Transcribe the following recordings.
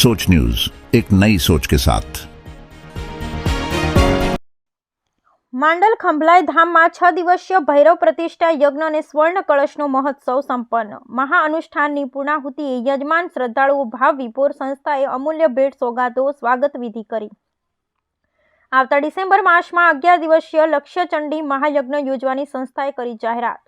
सोच न्यूज एक नई सोच के साथ માંડલ ખંભલાઈ ધામમાં છ દિવસીય ભૈરવ પ્રતિષ્ઠા યજ્ઞ અને સ્વર્ણ કળશનો મહોત્સવ સંપન્ન મહાઅનુષ્ઠાનની પૂર્ણાહુતિએ યજમાન શ્રદ્ધાળુઓ ભાવ વિભોર સંસ્થાએ અમૂલ્ય ભેટ સોગાદો સ્વાગત વિધિ કરી આવતા ડિસેમ્બર માસમાં અગિયાર દિવસીય લક્ષ્યચંડી મહાયજ્ઞ યોજવાની સંસ્થાએ કરી જાહેરાત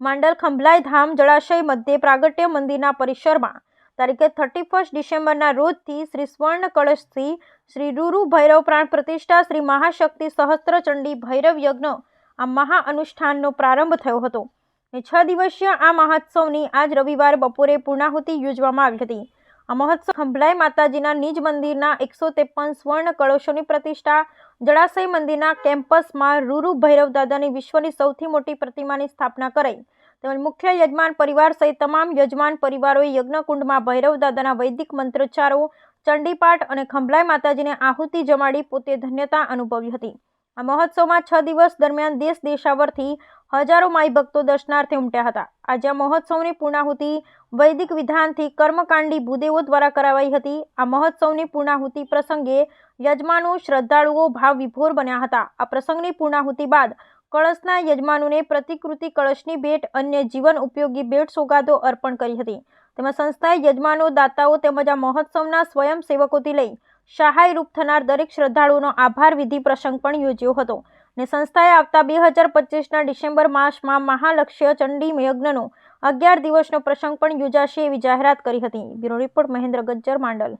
માંડલ ખંભલાઈ ધામ જળાશય મધ્યે પ્રાગટ્ય મંદિરના પરિસરમાં તારીખે થર્ટી ફર્સ્ટ ડિસેમ્બરના રોજથી શ્રી સ્વર્ણ કળશથી શ્રી રૂરુ ભૈરવ પ્રાણ પ્રતિષ્ઠા, શ્રી મહાશક્તિ સહસ્ત્રચંડી ભૈરવ યજ્ઞ આ મહાઅનુષ્ઠાનનો પ્રારંભ થયો હતો. ને છ દિવસીય આ મહોત્સવની આજ રવિવાર બપોરે પૂર્ણાહુતિ યોજવામાં આવી હતી. આ મહોત્સવ ખંભલાઈ માતાજીના નિજ મંદિરના એકસો ત્રેપન સ્વર્ણ કળશોની પ્રતિષ્ઠા, જળાશય મંદિરના કેમ્પસમાં રૂરુ ભૈરવ દાદાની વિશ્વની સૌથી મોટી પ્રતિમાની સ્થાપના કરાઈ. તેમજ મુખ્ય યજમાન પરિવાર સહિત તમામ યજમાન પરિવારોએ યજ્ઞકુંડમાં ભૈરવ દાદાના વૈદિક મંત્રોચ્ચારો, ચંડીપાઠ અને ખંભલાઈ માતાજીને આહુતિ જમાડી પોતે ધન્યતા અનુભવી હતી. આ મહોત્સવમાં છ દિવસ દરમિયાન દેશ દેશાવરથી હજારો માઈ ભક્તો દર્શનાર્થે ઉમટ્યા હતા. આજે આ મહોત્સવની પૂર્ણાહુતિ વૈદિક વિધાનથી કર્મકાંડી ભૂદેવો દ્વારા કરાવાઈ હતી. આ મહોત્સવની પૂર્ણાહુતિ પ્રસંગે યજમાનો શ્રદ્ધાળુઓ ભાવ વિભોર બન્યા હતા. આ પ્રસંગની પૂર્ણાહુતિ બાદ કળશના યજમાનોને પ્રતિકૃતિ કળશની ભેટ અન્ય જીવન ઉપયોગી ભેટ સોગાદો અર્પણ કરી હતી. તેમાં સંસ્થાએ યજમાનો, દાતાઓ તેમજ આ મહોત્સવના સ્વયંસેવકોથી લઈ સહાય રૂપ થનાર દરેક શ્રદ્ધાળુઓનો આભાર વિધિ પ્રસંગ પણ યોજ્યો હતો ને સંસ્થાએ આવતા બે હજાર પચીસના ડિસેમ્બર માસમાં મહાલક્ષ્ય ચંડી યજ્ઞનો અગિયાર દિવસનો પ્રસંગ પણ યોજાશે એવી જાહેરાત કરી હતી. Bureau report Mahendra Gajjar Mandal.